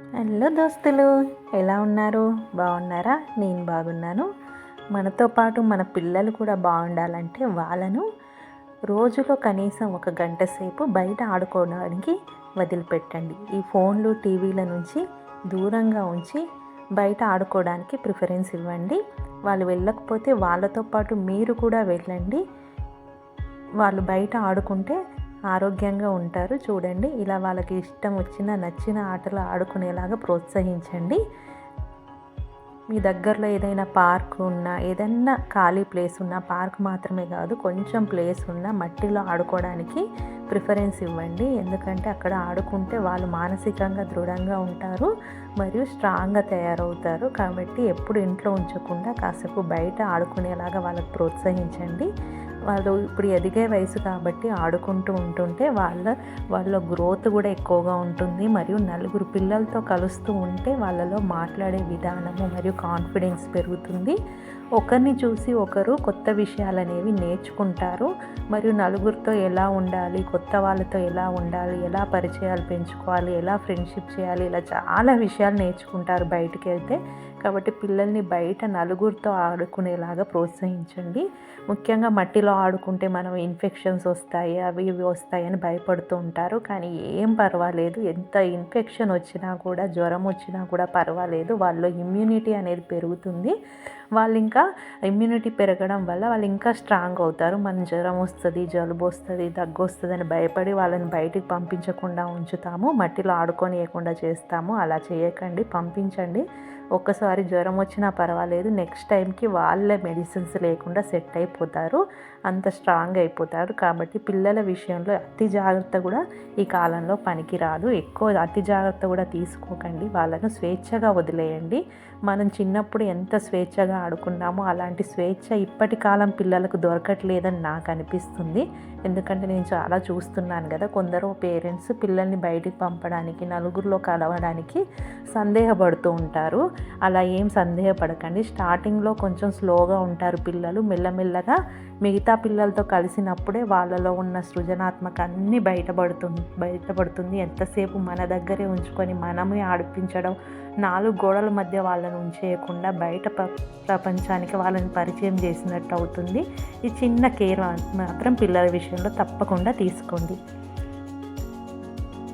Hello దోస్తులు ఎలా ఉన్నారు? బాగున్నారా? నేను బాగున్నాను. మనతో పాటు మన పిల్లలు కూడా బాగుండాలంటే వాళ్ళను రోజులో కనీసం ఒక గంట సేపు బయట ఆడుకోవడానికి వదిలిపెట్టండి. ఈ ఫోన్లు టీవీల నుంచి దూరంగా ఉంచి బయట ఆడుకోవడానికి ప్రిఫరెన్స్ ఇవ్వండి. వాళ్ళు వెళ్ళకపోతే వాళ్ళతో పాటు మీరు కూడా వెళ్ళండి. వాళ్ళు బయట ఆడుకుంటే ఆరోగ్యంగా ఉంటారు. చూడండి ఇలా వాళ్ళకి ఇష్టం వచ్చిన నచ్చిన ఆటలు ఆడుకునేలాగా ప్రోత్సహించండి. మీ దగ్గరలో ఏదైనా పార్క్ ఉన్నా ఏదైనా ఖాళీ ప్లేస్ ఉన్నా పార్క్ మాత్రమే కాదు కొంచెం ప్లేస్ ఉన్నా మట్టిలో ఆడుకోవడానికి ప్రిఫరెన్స్ ఇవ్వండి. ఎందుకంటే అక్కడ ఆడుకుంటే వాళ్ళు మానసికంగా దృఢంగా ఉంటారు మరియు స్ట్రాంగ్గా తయారవుతారు. కాబట్టి ఎప్పుడు ఇంట్లో ఉంచకుండా కాసేపు బయట ఆడుకునేలాగా వాళ్ళకి ప్రోత్సహించండి. వాళ్ళు ఇప్పుడు ఎదిగే వయసు కాబట్టి ఆడుకుంటూ ఉంటుంటే వాళ్ళ వాళ్ళ గ్రోత్ కూడా ఎక్కువగా ఉంటుంది. మరియు నలుగురు పిల్లలతో కలుస్తూ ఉంటే వాళ్ళలో మాట్లాడే విధానము మరియు కాన్ఫిడెన్స్ పెరుగుతుంది. ఒకరిని చూసి ఒకరు కొత్త విషయాలు అనేవి నేర్చుకుంటారు. మరియు నలుగురితో ఎలా ఉండాలి కొత్త వాళ్ళతో ఎలా ఉండాలి ఎలా పరిచయాలు పెంచుకోవాలి ఎలా ఫ్రెండ్షిప్ చేయాలి ఇలా చాలా విషయాలు నేర్చుకుంటారు బయటికి వెళ్తే. కాబట్టి పిల్లల్ని బయట నలుగురితో ఆడుకునేలాగా ప్రోత్సహించండి. ముఖ్యంగా మట్టిలో ఆడుకుంటే మనం ఇన్ఫెక్షన్స్ వస్తాయి అవి ఇవి వస్తాయని భయపడుతూ ఉంటారు. కానీ ఏం పర్వాలేదు. ఎంత ఇన్ఫెక్షన్ వచ్చినా కూడా జ్వరం వచ్చినా కూడా పర్వాలేదు. వాళ్ళు ఇమ్యూనిటీ అనేది పెరుగుతుంది. వాళ్ళు ఇంకా ఇమ్యూనిటీ పెరగడం వల్ల వాళ్ళు ఇంకా స్ట్రాంగ్ అవుతారు. మన జ్వరం వస్తుంది జలుబు వస్తుంది దగ్గు వస్తుంది అని భయపడి వాళ్ళని బయటికి పంపించకుండా ఉంచుతాము. మట్టిలో ఆడుకోనియకుండా చేస్తాము. అలా చేయకండి. పంపించండి. ఒక్కసారి జ్వరం వచ్చినా పర్వాలేదు. నెక్స్ట్ టైంకి వాళ్ళే మెడిసిన్స్ లేకుండా సెట్ అయిపోతారు. అంత స్ట్రాంగ్ అయిపోతారు. కాబట్టి పిల్లల విషయంలో అతి జాగ్రత్త కూడా ఈ కాలంలో పనికిరాదు. ఎక్కువ అతి జాగ్రత్త కూడా తీసుకోకండి. వాళ్ళను స్వేచ్ఛగా వదిలేయండి. మనం చిన్నప్పుడు ఎంత స్వేచ్ఛగా ఆడుకున్నామో అలాంటి స్వేచ్ఛ ఇప్పటి కాలం పిల్లలకు దొరకట్లేదని నాకు అనిపిస్తుంది. ఎందుకంటే నేను చాలా చూస్తున్నాను కదా కొందరు పేరెంట్స్ పిల్లల్ని బయటికి పంపడానికి నలుగురిలో కలవడానికి సందేహపడుతూ ఉంటారు. అలా ఏం సందేహపడకండి. స్టార్టింగ్లో కొంచెం స్లోగా ఉంటారు పిల్లలు. మెల్లమెల్లగా మిగతా పిల్లలతో కలిసినప్పుడే వాళ్ళలో ఉన్న సృజనాత్మక అన్నీ బయటపడుతుంది బయటపడుతుంది. ఎంతసేపు మన దగ్గరే ఉంచుకొని మనమే ఆడిపించడం నాలుగు గోడల మధ్య వాళ్ళని ఉంచేయకుండా బయట ప్రపంచానికి వాళ్ళని పరిచయం చేసినట్టు అవుతుంది. ఈ చిన్న కేర్ మాత్రం పిల్లల విషయంలో తప్పకుండా తీసుకోండి.